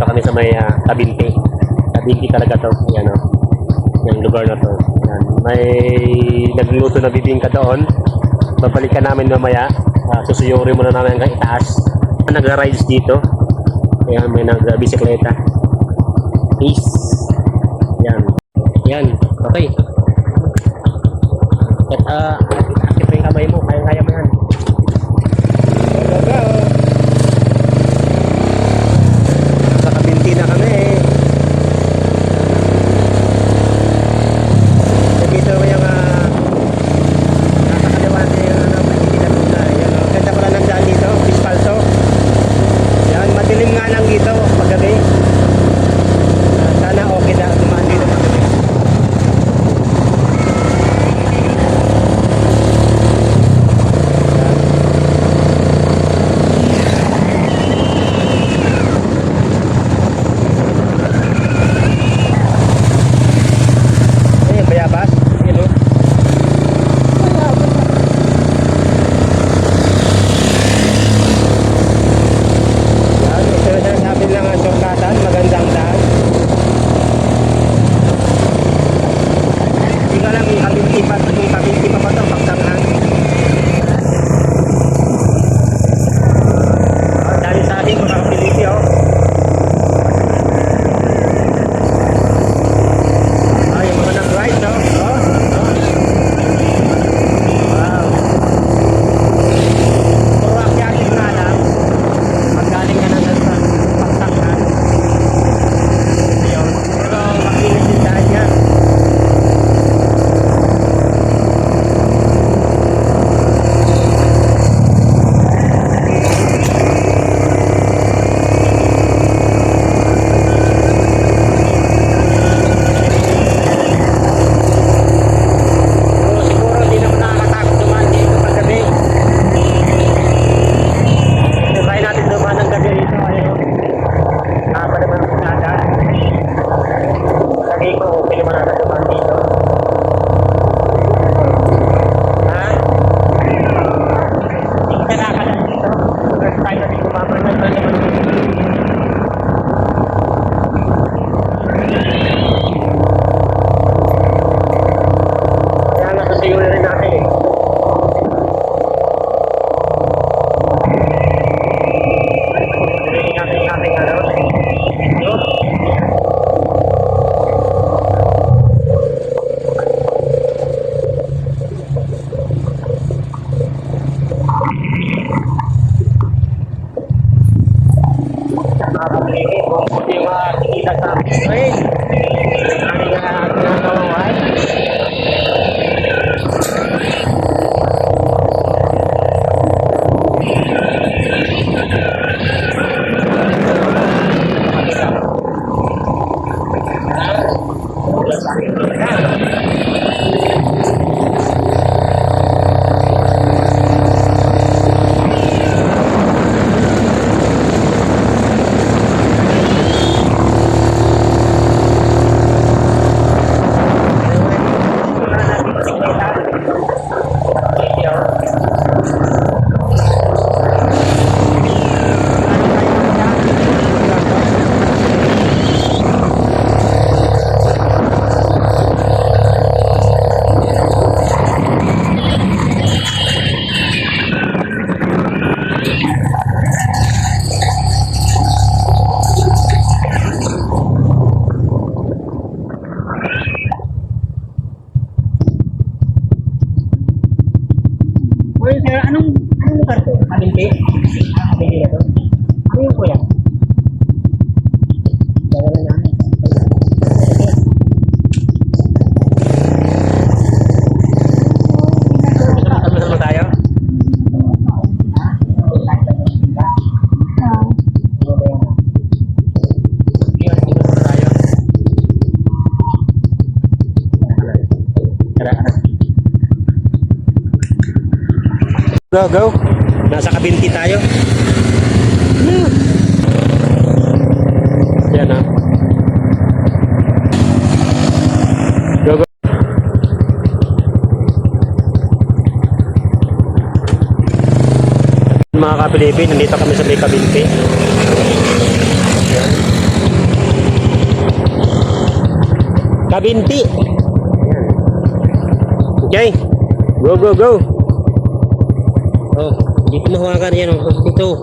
dito kami sa may ah, uh, Tabinti. Tabinti talaga to. Yan o. Yung lugar na to. Yan. May nagluluto na bibingka doon. Babalikan namin mamaya. Uh, susuyuri muna namin hanggang itaas. Nagra-rides dito. Ayan, may nag-bisikleta. Peace. Yan. Yan. Okay. At, ah, uh, akit mo yung kamay mo. Kaya-kaya mo yan. Go. A mí me parece a mí que, a mí me a mí me. Go, go. Nasa kabinti tayo. Yan ah. Go, go. Mga kapilipin, nandito kami sa may kabinti. Yan. Kabinti. Okay. Go, go, go. Oh, dito mo hawakan yan. Oh, dito.